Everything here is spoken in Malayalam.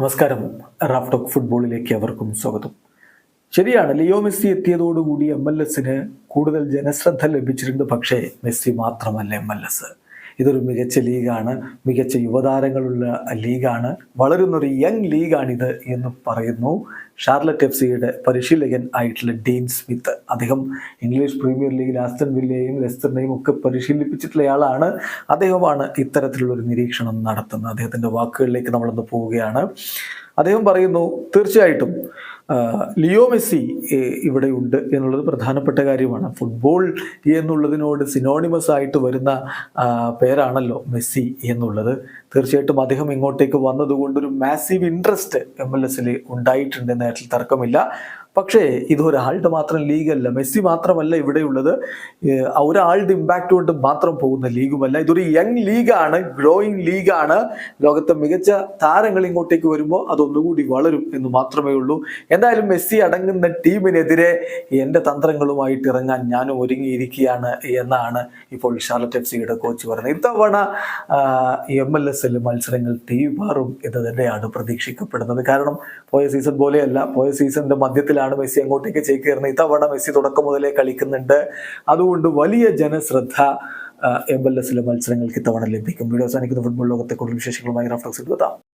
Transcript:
നമസ്കാരം. റാഫ്ടോക്ക് ഫുട്ബോളിലേക്ക് അവർക്കും സ്വാഗതം. ശരിയാണ് ലിയോ മെസ്സി എത്തിയതോടുകൂടി എം എൽ എസിന് കൂടുതൽ ജനശ്രദ്ധ ലഭിച്ചിരുന്നു പക്ഷേ മെസ്സി മാത്രമല്ല എം എൽ എസ് ഇതൊരു മികച്ച ലീഗാണ് മികച്ച യുവതാരങ്ങളുള്ള ലീഗാണ് വളരുന്നൊരു യങ് ലീഗാണിത് എന്ന് പറയുന്നു. ഷാർലറ്റ് എഫ് സിയുടെ പരിശീലകൻ ആയിട്ടുള്ള ഡീൻ സ്മിത്ത്. അദ്ദേഹം ഇംഗ്ലീഷ് പ്രീമിയർ ലീഗിൽ ആസ്റ്റൺ വില്ലയെയും ലെസ്റ്ററിനെയും ഒക്കെ പരിശീലിപ്പിച്ചിട്ടുള്ളയാളാണ് അദ്ദേഹമാണ് ഇത്തരത്തിലുള്ളൊരു നിരീക്ഷണം നടത്തുന്നത്. അദ്ദേഹത്തിന്റെ വാക്കുകളിലേക്ക് നമ്മളൊന്ന് പോവുകയാണ്. അദ്ദേഹം പറയുന്നു തീർച്ചയായിട്ടും ലിയോ മെസ്സി ഇവിടെ ഇവിടെയുണ്ട് എന്നുള്ളത് പ്രധാനപ്പെട്ട കാര്യമാണ്. ഫുട്ബോൾ എന്നുള്ളതിനോട് സിനോണിമസ് ആയിട്ട് വരുന്ന പേരാണല്ലോ മെസ്സി എന്നുള്ളത്. തീർച്ചയായിട്ടും അദ്ദേഹം ഇങ്ങോട്ടേക്ക് വന്നതുകൊണ്ടൊരു മാസീവ് ഇൻട്രസ്റ്റ് എം എൽ എസിൽ ഉണ്ടായിട്ടുണ്ട് നേരത്തിൽ തർക്കമില്ല. പക്ഷേ ഇത് ഒരാളുടെ മാത്രം ലീഗല്ല മെസ്സി മാത്രമല്ല ഇവിടെയുള്ളത്. ഒരാളുടെ ഇമ്പാക്റ്റ് കൊണ്ട് മാത്രം പോകുന്ന ലീഗുമല്ല ഇതൊരു യങ് ലീഗാണ് ഗ്രോയിങ് ലീഗാണ് ലോകത്തെ മികച്ച താരങ്ങൾ ഇങ്ങോട്ടേക്ക് വരുമ്പോൾ അതൊന്നുകൂടി വളരും എന്ന് മാത്രമേ ഉള്ളൂ. എന്തായാലും മെസ്സി അടങ്ങുന്ന ടീമിനെതിരെ എന്റെ തന്ത്രങ്ങളുമായിട്ട് ഇറങ്ങാൻ ഞാനും ഒരുങ്ങിയിരിക്കുകയാണ് എന്നാണ് ഇപ്പോൾ ഷാർലറ്റ് എഫ് സിയുടെ കോച്ച് പറഞ്ഞത് ഇത്തവണ എം എൽ എസ് എൽ മത്സരങ്ങൾ തീവാറും എന്ന് തന്നെയാണ് പ്രതീക്ഷിക്കപ്പെടുന്നത്. കാരണം പോയ സീസൺ പോലെയല്ല പോയ സീസണിന്റെ മധ്യത്തിലാണ് മെസ്സി അങ്ങോട്ടേക്ക് ചേക്കേറുന്നത് ഇത്തവണ മെസ്സി തുടക്കം മുതലേ കളിക്കുന്നുണ്ട്. അതുകൊണ്ട് വലിയ ജനശ്രദ്ധ എം എൽ എസിലെ മത്സരങ്ങൾക്ക് ഇത്തവണ ലഭിക്കും. വീഡിയോ അവസാനിക്കുന്ന. ഫുട്ബോൾ ലോകത്തെ കൂടുതൽ വിശേഷങ്ങളുമായി റഫ്ലക്സ് എത്താം.